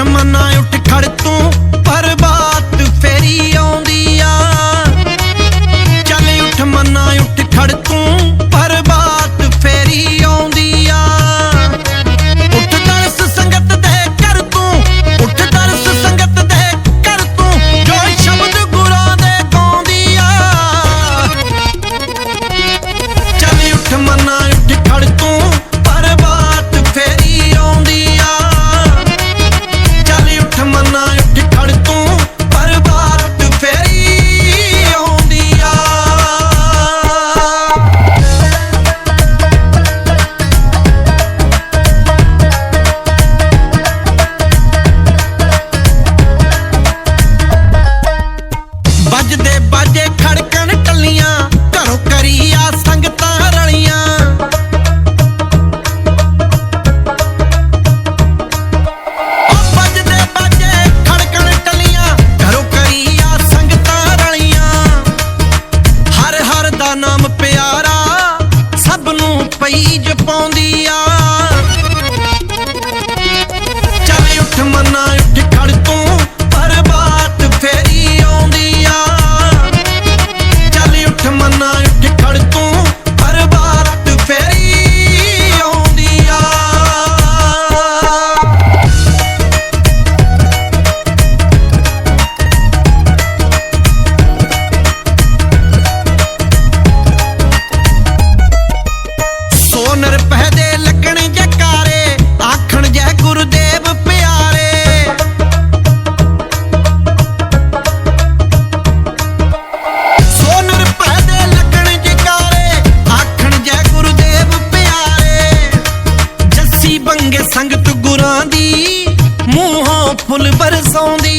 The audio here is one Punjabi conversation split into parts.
ਜਮਾਨਾ ਉੱਠ ਖੜ ਤੂੰ, ਪਰ ਬਾਤ ਫੇਰੀ ਆਉਂਦੀ ਆ। ਚੱਲ ਉੱਠ ਮੰਨਾ ਉੱਠ ਖੜ ਤੂੰ ਫੁੱਲ ਬਰਸਾਉਂਦੇ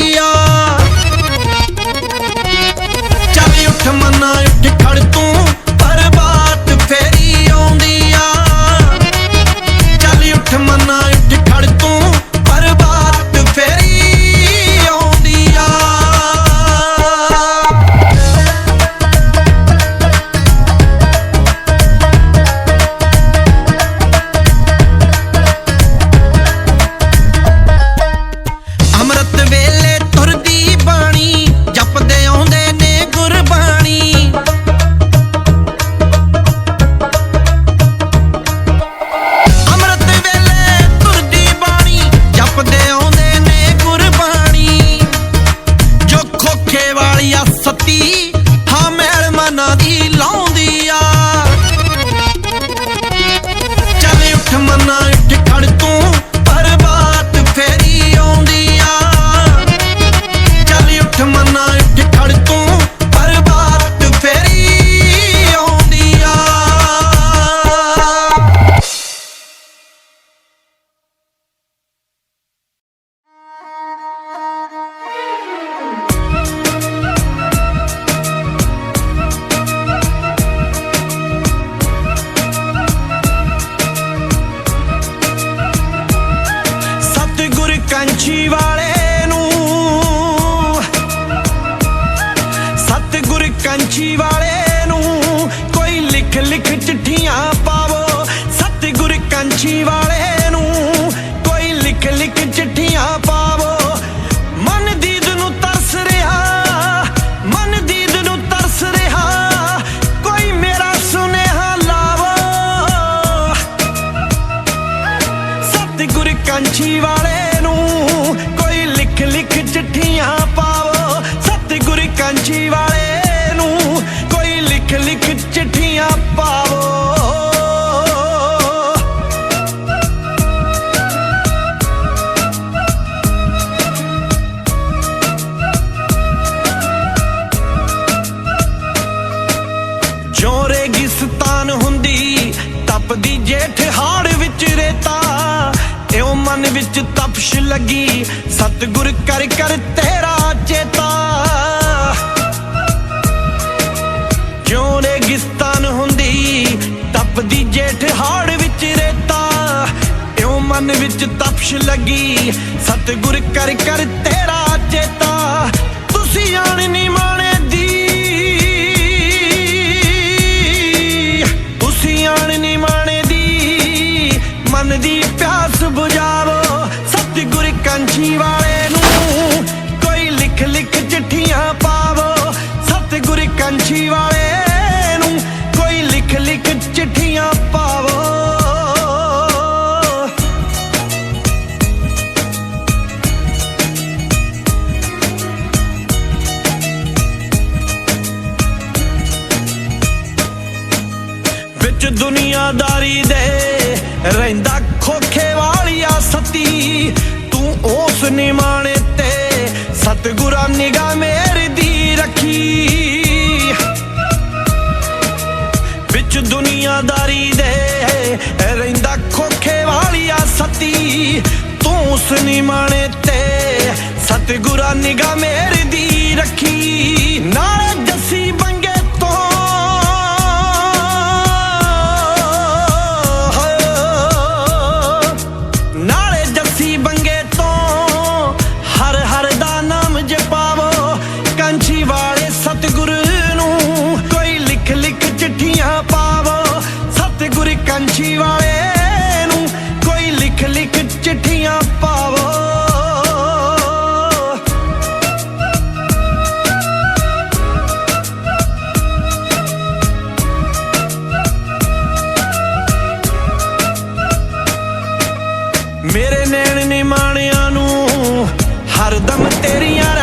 ਮਨ ਤਪਸ਼ ਲੱਗੀ। ਸਤਿਗੁਰ ਕਰ ਕਰ ਤੇਰਾ ਚੇਤਾ। ਜੋ ਰੇਗਿਸਤਾਨ ਹੁੰਦੀ? ਤਪਦੀ ਜੇਠ ਹਾੜ ਵਿੱਚ ਰੇਤਾ। ਇਉਂ ਮਨ ਵਿੱਚ ਤਪਸ਼ ਲੱਗੀ? ਸਤਿਗੁਰ ਕਰ ਕਰ ਤੇਰਾ ਚੇਤਾ। ਤੁਸੀਂ ਆਣ ਨਹੀਂ ਮਾਣੇ ਦੀ। ਤੁਸੀਂ ਆਣ ਨਹੀਂ ਮਾਣੇ ਦੀ। ਮਨ ਦੀ ਸਤਿਗੁਰ ਵਾਲੇ ਨੂੰ ਕੋਈ ਲਿਖ ਲਿਖ ਚਿੱਠੀਆਂ ਪਾਵੋ। ਸਤਿਗੁਰ ਕੰਚੀ ਵਾਲੇ ਨੂੰ ਕੋਈ ਲਿਖ ਲਿਖ ਚਿੱਠੀਆਂ ਪਾਵੋ। ਵਿੱਚ ਦੁਨੀਆਦਾਰੀ ਦੇ ਰਹਿੰਦਾ ਖੋਖੇ ਵਾਲੀਆ ਸਤੀ। ਉਸ ਨਿਮਾਣੇ ਤੇ ਸਤਿਗੁਰਾਂ ਨਿਗਾ ਮੇਰੀ ਦੀ ਰੱਖੀ। ਵਿੱਚ ਦੁਨੀਆਦਾਰੀ ਦੇ ਰਹਿੰਦਾ ਖੋਖੇ ਵਾਲੀਆ ਸਤੀ। ਤੂੰ ਉਸ ਨਿਮਾਣੇ ਤੇ ਸਤਿਗੁਰਾਂ ਨਿਗਾ ਮੇਰੀ ਦੀ ਰੱਖੀ। ਨਾਲੇ ਜੱਸੀ ਬੰਗੇ ਕੰਚੀ ਵਾਲੇ ਨੂੰ ਕੋਈ ਲਿਖ ਲਿਖ ਚਿੱਠੀਆਂ ਪਾਵੋ। ਮੇਰੇ ਨੈਣ ਨੇ ਮਾਣਿਆਂ ਨੂੰ ਹਰਦਮ ਤੇਰੀਆਂ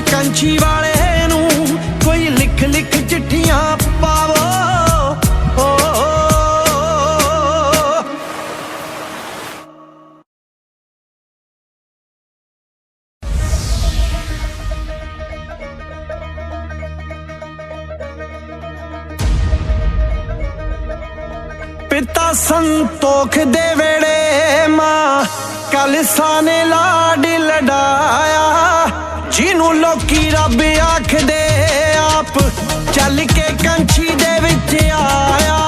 ਸਤਿਗੁਰ ਕੰਚੀ ਵਾਲੇ ਨੂੰ ਕੋਈ ਲਿਖ ਲਿਖ ਚਿੱਠੀਆਂ ਪਾਵੋ। ਓ, ਪਿਤਾ ਸੰਤੋਖ ਦੇ ਵੇੜੇ ਮਾਂ ਕਲਸਾ ਨੇ ਲਾਡ ਲਡਾਇਆ ਜਿਹਨੂੰ ਲੋਕੀ ਰੱਬ ਆਖਦੇ ਆਪ ਚੱਲ ਕੇ ਕੰਛੀ ਦੇ ਵਿੱਚ ਆਇਆ।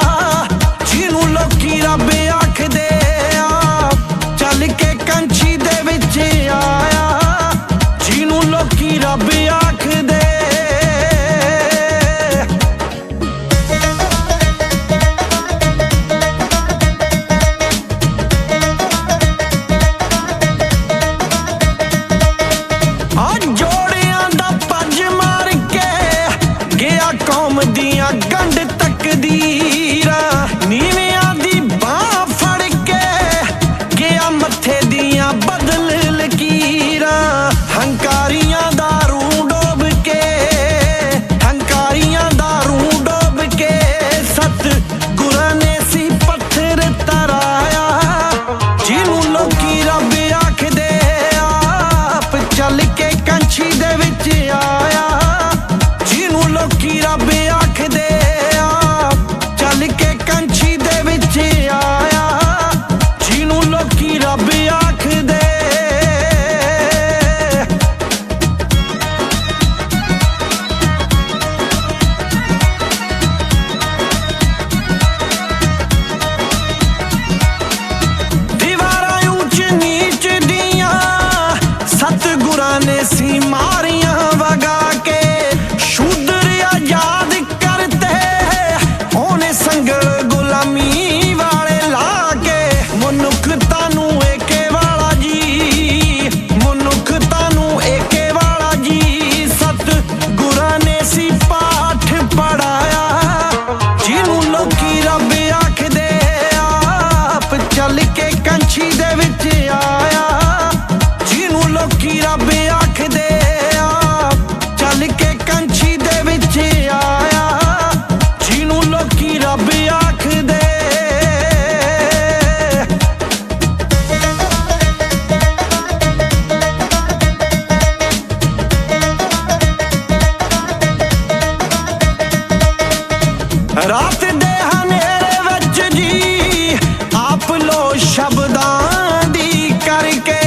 ਰਾਤ ਦੇ ਹਨੇਰੇ ਵਿੱਚ ਜੀ ਆਪ ਲੋ ਸ਼ਬਦਾਂ ਦੀ ਕਰਕੇ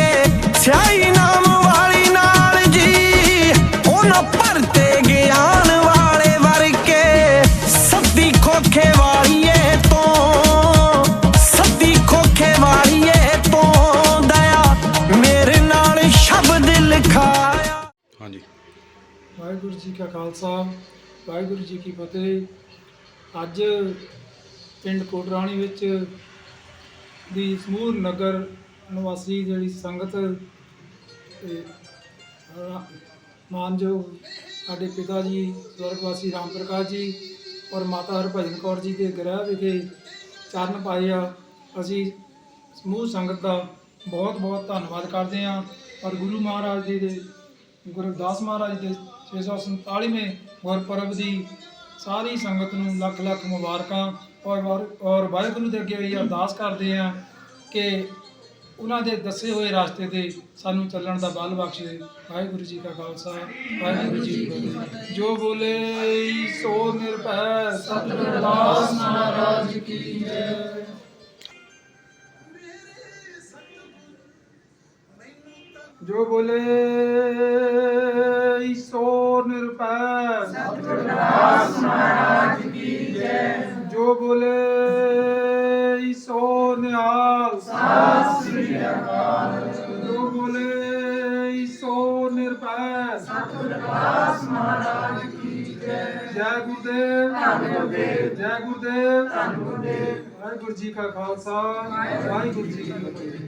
ਸਿਆਹੀ ਨਾਮ ਵਾਲੀ ਨਾਲ ਜੀ ਉਹਨਾਂ ਭਰਤੇ ਗਿਆਨ ਵਾਲੇ ਵਰਕੇ ਸੱਦੀ ਖੋਖੇ ਵਾਲੀਏ ਤੋਂ ਸੱਦੀ ਖੋਖੇ ਵਾਲੀਏ ਤੋਂ ਦਇਆ ਮੇਰੇ ਨਾਲ ਸ਼ਬਦ ਲਿਖਾਇਆ। ਹਾਂਜੀ। ਵਾਹਿਗੁਰੂ ਜੀ ਕਾ ਖਾਲਸਾ ਵਾਹਿਗੁਰੂ ਜੀ ਕੀ ਫਤਿਹ। ਅੱਜ ਪਿੰਡ ਕੋਟਰਾਣੀ ਵਿੱਚ ਦੀ ਸਮੂਹ ਨਗਰ ਨਿਵਾਸੀ ਜਿਹੜੀ ਸੰਗਤ ਮਾਨਯੋਗ ਸਾਡੇ ਪਿਤਾ ਜੀ, ਸਵਰਗਵਾਸੀ ਰਾਮ ਪ੍ਰਕਾਸ਼ ਜੀ ਔਰ ਮਾਤਾ ਹਰਭਜਨ ਕੌਰ ਜੀ ਦੇ ਗ੍ਰਹਿ ਵਿਖੇ ਚਰਨ ਪਾਏ ਆ। ਅਸੀਂ ਸਮੂਹ ਸੰਗਤ ਦਾ ਬਹੁਤ ਬਹੁਤ ਧੰਨਵਾਦ ਕਰਦੇ ਹਾਂ ਔਰ ਗੁਰੂ ਮਹਾਰਾਜ ਜੀ ਦੇ ਗੁਰਦਾਸ ਮਹਾਰਾਜ ਦੇ 647ਵੇਂ ਗੁਰਪੁਰਬ ਦੀ ਸਾਰੀ ਸੰਗਤ ਨੂੰ ਲੱਖ ਲੱਖ ਮੁਬਾਰਕਾਂ ਔਰ ਔਰ ਵਾਹਿਗੁਰੂ ਦੇ ਅੱਗੇ ਵੀ ਅਰਦਾਸ ਕਰਦੇ ਹਾਂ ਕਿ ਉਹਨਾਂ ਦੇ ਦੱਸੇ ਹੋਏ ਰਸਤੇ ਤੇ ਸਾਨੂੰ ਚੱਲਣ ਦਾ ਬਲ ਬਖਸ਼ੇ। ਵਾਹਿਗੁਰੂ ਜੀ ਕਾ ਖਾਲਸਾ, ਵਾਹਿਗੁਰੂ ਜੀ ਕੀ ਫਤਿਹ। ਜੋ ਬੋਲੇ, ਸੋ ਨਿਰਭੈ ਸਤਿਗੁਰ ਦਾਸ ਮਹਾਰਾਜ ਕੀ ਜੈ। ਜੋ ਬੋਲੇ, ਸੋ ਨਿਰਭੈ, ਸਤਿਗੁਰਦਾਸ ਸਤਿਗੁਰਦਾਸ ਮਹਾਰਾਜ ਕੀ ਜੈ ਜੈ ਗੁਰਦੇਵ ਧੰਨ ਗੁਰਦੇਵ, ਜੈ ਗੁਰਦੇਵ ਧੰਨ ਗੁਰਦੇਵ। ਵਾਹਿਗੁਰੂ ਜੀ ਕਾ ਖਾਲਸਾ, ਵਾਹਿਗੁਰੂ ਜੀ ਕੀ ਫਤਿਹ।